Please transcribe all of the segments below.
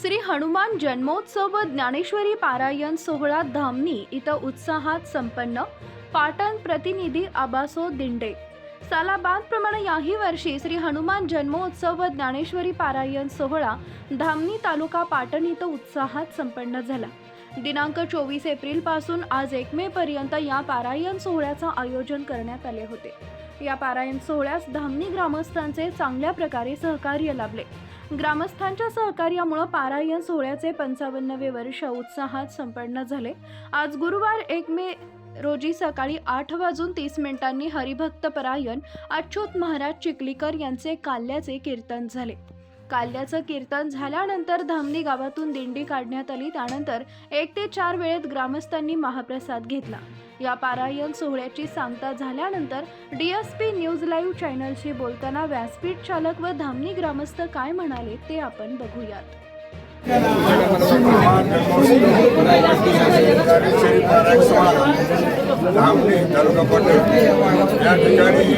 श्री हनुमान जन्मोत्सव व ज्ञानेश्वरी पारायण सोहळा धामणी इथं उत्साहात संपन्न पाटण प्रतिनिधी आबासो दिंडे. सालाबादप्रमाणे याही वर्षी श्री हनुमान जन्मोत्सव व ज्ञानेश्वरी पारायण सोहळा धामणी तालुका पाटण इथं उत्साहात संपन्न झाला. दिनांक चोवीस एप्रिलपासून आज एक मे पर्यंत या पारायण सोहळ्याचं आयोजन करण्यात आले होते. या पारायण सोहळ्यास धामणी ग्रामस्थांचे चांगल्या प्रकारे सहकार्य लाभले. ग्रामस्थांच्या सहकार्यामुळं पारायण सोहळ्याचे पंचावन्नवे वर्ष उत्साहात संपन्न झाले. आज गुरुवार एक मे रोजी सकाळी आठ वाजून तीस मिनिटांनी हरिभक्त परायण अच्युत महाराज चिखलीकर यांचे काल्याचे कीर्तन झाले. काल्याचं कीर्तन झाल्यानंतर धामणी गावातून दिंडी काढण्यात आली. त्यानंतर एक ते चार वेळेत ग्रामस्थांनी महाप्रसाद घेतला. या पारायण सोहळ्याची सांगता झाल्यानंतर डीएसपी न्यूज लाईव्ह चॅनलशी बोलताना व्यासपीठ चालक व धामणी ग्रामस्थ काय म्हणाले ते आपण बघूयात. धामणी तालुका पटेल या ठिकाणी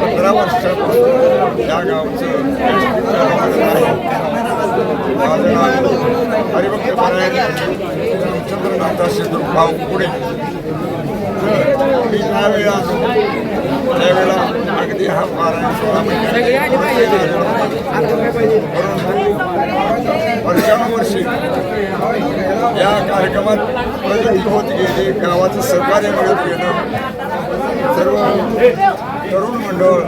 पंधरा वर्षापासून या गावचं माझं नाव हरिभक्त पारायण. रामचंद्रनाथ भाऊ पुढे. मी त्यावेळेला त्यावेळेला अगदी हा पारायण वर्षानुवर्षी या कार्यक्रमात प्रगती होत गेली. गावाचं सहकार्य मिळत गेलं. सर्व तरुण मंडळ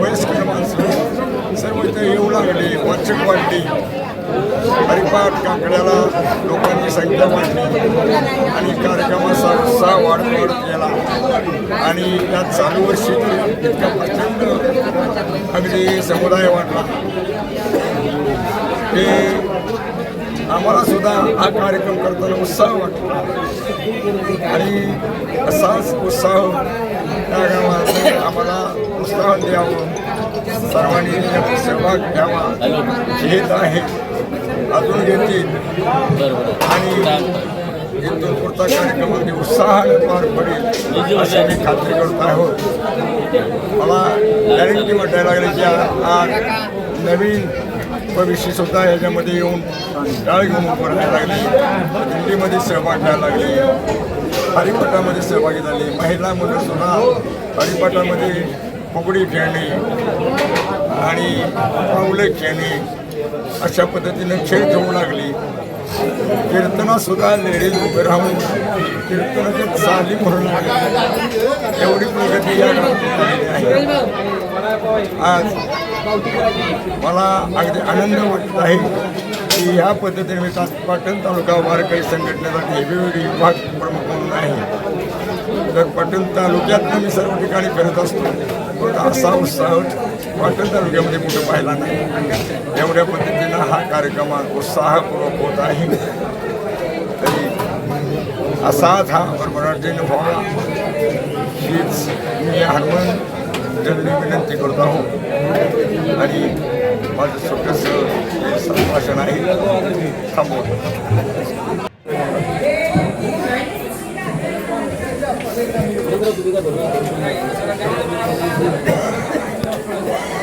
वयस्कर माणसं सर्व इथे येऊ लागले. वाचक वाटली. हरिपाठ काकड्याला लोकांनी संख्या मांडली आणि कार्यक्रमाचा उत्साह वाढवाढ केला आणि या चालू वर्षी इतका प्रचंड अगदी समुदाय वाढला. ते आम्हाला सुद्धा हा कार्यक्रम करताना उत्साह वाटतो आणि असाच उत्साह त्या गावात आम्हाला उत्साह द्यावं. सर्वांनी सहभाग घ्यावा. घेत आहे. अजून घेतील. आणि इथून पुढचा कार्यक्रम अगदी उत्साहाने पार पडेल अशी मी खात्री करत आहोत मला गॅरंटी म्हटायला लागली की आज नवीन भविष्य सुद्धा याच्यामध्ये येऊन डाळ घेऊन उभं राहायला लागली. दिंडीमध्ये सहभाग घ्यायला लागली. हरिपाठामध्ये सहभागी झाली. महिला मुलं सुद्धा हरिपाठामध्ये फुगडी खेळणे आणि पावले खेळणे अशा पद्धतीने खेळ घेऊ लागली. कीर्तनासुद्धा लेडीज उभे राहून कीर्तनाच्या चाली म्हणून लागली. एवढी प्रगती या झालेली आहे आज मला अगदी आनंद वाटत आहे की ह्या पद्धतीने मी तास पाटण तालुका वारकरी संघटनेचा वेगवेगळे विभाग प्रमुख म्हणून आहे. तर पाटण तालुक्यातनं मी सर्व ठिकाणी करत असतो. असा उत्साह पाटण तालुक्यामध्ये कुठं पाहिला नाही. एवढ्या पद्धतीनं हा कार्यक्रम उत्साहपूर्वक होत आहे. तरी असाच हा भरभराटीनं व्हावा हीच मी हनुमान जननी विनंती करत आहोत आणि माझं छोटंसं संभाषण आहे. थांबवतो.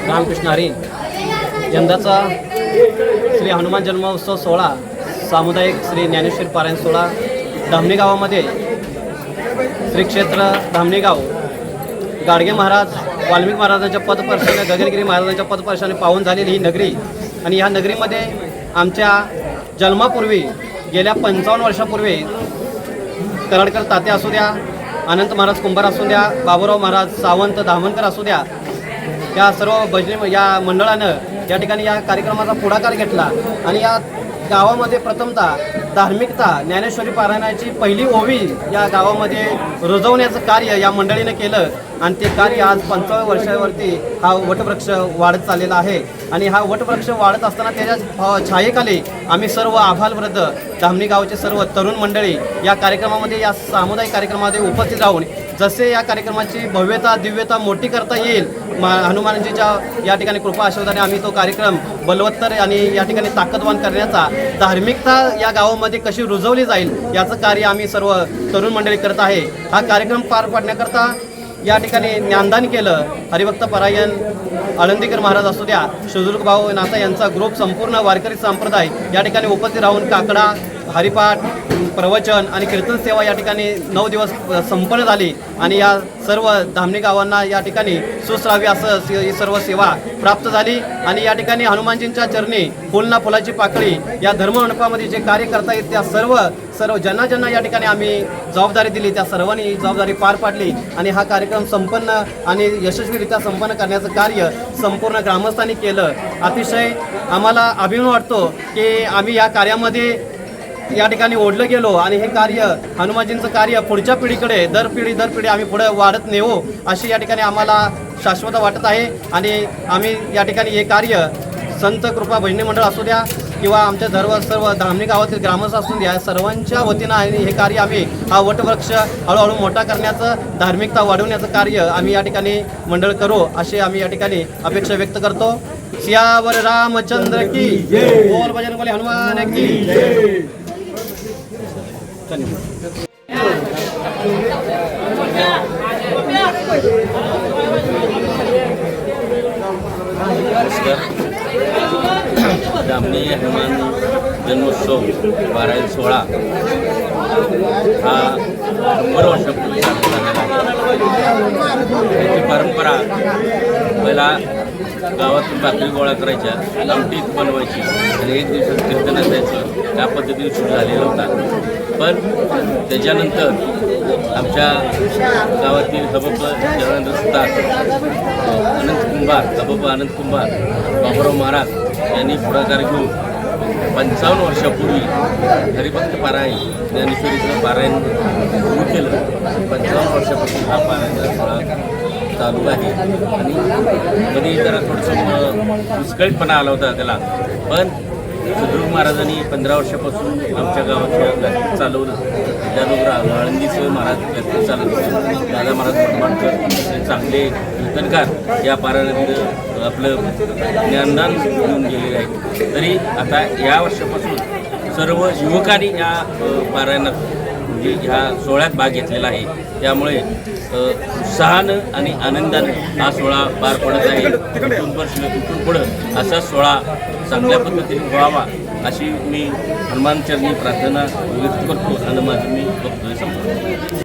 रामकृष्ण हरी. यंदाचा श्री हनुमान जन्मोत्सव सोहळा सामुदायिक श्री ज्ञानेश्वर पारायण सोहळा धामणी गावामध्ये. श्री क्षेत्र धामणी गाव. गाडगे महाराज वाल्मिक महाराजांच्या पदपर्शाने गगनगिरी महाराजांच्या पदपर्शाने पावन झालेली ही नगरी आणि ह्या नगरीमध्ये आमच्या जन्मापूर्वी गेल्या पंचावन्न वर्षापूर्वी कराडकर तात्या असू द्या अनंत महाराज कुंभार असू द्या बाबूराव महाराज सावंत धामणकर असू द्या या सर्व भजनी या मंडळानं या ठिकाणी या कार्यक्रमाचा पुढाकार घेतला आणि या गावामध्ये प्रथमतः धार्मिकता ज्ञानेश्वरी पारायणाची पहिली ओवी या गावामध्ये रुजवण्याचं कार्य या मंडळीनं केलं आणि ते कार्य आज पंचावन्न वर्षावरती हा वटवृक्ष वाढत चाललेला आहे. आणि हा वटवृक्ष वाढत असताना त्याच्या छायेखाली आम्ही सर्व आभालवृद्ध धामणी गावचे सर्व तरुण मंडळी या कार्यक्रमामध्ये या सामुदायिक कार्यक्रमामध्ये उपस्थित राहून जसे या कार्यक्रमाची भव्यता दिव्यता मोठी करता येईल मा हनुमानजीच्या या ठिकाणी कृपा आशीर्वादाने आम्ही तो कार्यक्रम बलवत्तर आणि या ठिकाणी ताकदवान करण्याचा धार्मिकता या गावामध्ये कशी रुजवली जाईल याचं कार्य आम्ही सर्व तरुण मंडळी करत आहे. हा कार्यक्रम पार पाडण्याकरता या ठिकाणी ज्ञानदान केलं. हरिभक्त परायण आळंदीकर महाराज असू द्या शुजुर्ग भाऊ नाथा यांचा ग्रुप संपूर्ण वारकरी संप्रदाय या ठिकाणी उपस्थित राहून काकडा हरिपाठ प्रवचन आणि कीर्तन सेवा या ठिकाणी नऊ दिवस संपन्न झाली. आणि या सर्व धामणी गावांना या ठिकाणी सुसरावी असं ही सर्व सेवा प्राप्त झाली. आणि या ठिकाणी हनुमानजींच्या चरणी फुलना फुलाची पाकळी या धर्ममंडपामध्ये जे कार्य करता येत त्या सर्व सर्व ज्यांना ज्यांना या ठिकाणी आम्ही जबाबदारी दिली त्या सर्वांनी ही जबाबदारी पार पाडली. आणि हा कार्यक्रम संपन्न आणि यशस्वीरित्या संपन्न करण्याचं कार्य संपूर्ण ग्रामस्थांनी केलं. अतिशय आम्हाला अभिमान वाटतो की आम्ही या कार्यामध्ये या ठिकाणी ओढलं गेलो आणि हे कार्य हनुमानजींचं कार्य पुढच्या पिढीकडे दर पिढी दर पिढी आम्ही पुढे वाढत नेऊ अशी या ठिकाणी आम्हाला शाश्वत वाटत आहे. आणि आम्ही या ठिकाणी हे कार्य संत कृपा भजनी मंडळ असू द्या किंवा आमच्या सर्व सर्व धामणी गावातील ग्रामस्थ असू द्या सर्वांच्या वतीनं आणि हे कार्य आम्ही हा वटवृक्ष हळूहळू मोठा करण्याचं धार्मिकता वाढवण्याचं कार्य आम्ही या ठिकाणी मंडळ करू अशी आम्ही या ठिकाणी अपेक्षा व्यक्त करतो. सियावर रामचंद्र की बोल भजन बोले हनुमान की धन्यवाद. नमस्कार हनुमान जन्मोत्सव बारावी सोळा हा शंभर वर्षापूर्वी त्याची परंपरा पहिला गावातून भाकरी गोळा करायच्या आमटीत बनवायची आणि एक दिवसात कीर्तन असायचं. त्या पद्धतीने सुरू झालेला होता. पण त्याच्यानंतर आमच्या गावातील हबप जनानंद सुतार अनंत कुंभार हबप अनंत कुंभार बाबुराव महाराज यांनी पुढाकार घेऊन पंचावन्न वर्षापूर्वी हरिभक्त पारायण ज्ञानेश्वरीचं पारायण सुरू केलं. पंचावन्न वर्षापासून हा पारायण सोहळा चालू आहे. आणि कधी जरा थोडंसं विस्कळीतपणा आला होता त्याला. पण सुदृढ महाराजांनी पंधरा वर्षापासून आमच्या गावात चालवलं त्यानंतर आळंदीचं महाराज गती चालवलं. दादा महाराज भटमाडकर चांगले कीर्तनकार. या पारानंद आपलं ज्ञानदान घेऊन गेलेले आहे. तरी आता या वर्षापासून सर्व युवकांनी या पारायणात म्हणजे ह्या सोहळ्यात भाग घेतलेला आहे. त्यामुळे उत्साहानं आणि आनंदानं हा सोहळा पार पडत आहे. वर्ष इथून पुढं असा सोहळा चांगल्या पद्धतीने व्हावा अशी मी हनुमानचरणी प्रार्थना व्यक्त करतो आणि माझं मी बघतोय संपतो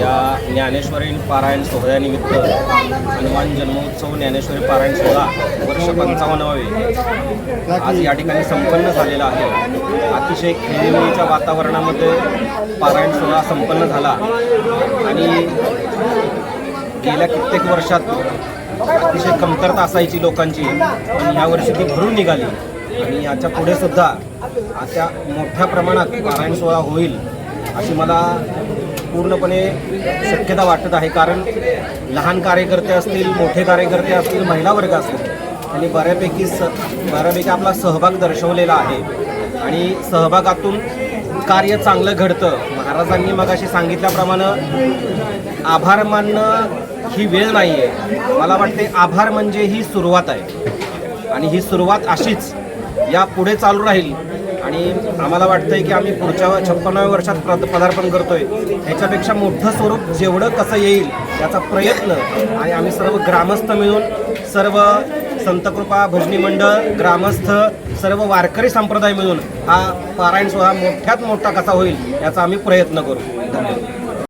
या ज्ञानेश्वरी पारायण सोहळ्यानिमित्त हनुमान जन्मोत्सव ज्ञानेश्वरी पारायण सोहळा वर्ष पंचावन्नावे. आज या ठिकाणी संपन्न झालेला आहे. अतिशय खेळीमेळीच्या वातावरणामध्ये पारायण सोहळा संपन्न झाला. आणि गेल्या कित्येक वर्षात अतिशय कमतरता असायची लोकांची. पण यावर्षी ती भरून निघाली. आणि याच्यापुढे सुद्धा अशा मोठ्या प्रमाणात पारायण सोहळा होईल अशी मला पूर्णपणे शक्यता वाटत आहे कारण लहान कार्यकर्ते असतील मोठे कार्यकर्ते असतील महिला वर्ग असतील त्यांनी बऱ्यापैकी स बऱ्यापैकी आपला सहभाग दर्शवलेला आहे. आणि सहभागातून कार्य चांगलं घडतं. महाराजांनी मगाशी सांगितल्याप्रमाणे आभार मानणं ही वेळ नाही आहे मला वाटते आभार म्हणजे ही सुरुवात आहे. आणि ही सुरुवात अशीच या पुढे चालू राहील. आणि आम्हाला वाटतंय की आम्ही पुढच्या छप्पन्नाव्या वर्षात प्रद पदार्पण करतोय. याच्यापेक्षा मोठं स्वरूप जेवढं कसं येईल याचा प्रयत्न आणि आम्ही सर्व ग्रामस्थ मिळून सर्व संतकृपा भजनी मंडळ ग्रामस्थ सर्व वारकरी संप्रदाय मिळून हा पारायण सोहळा मोठ्यात मोठा कसा होईल याचा आम्ही प्रयत्न करू. धन्यवाद.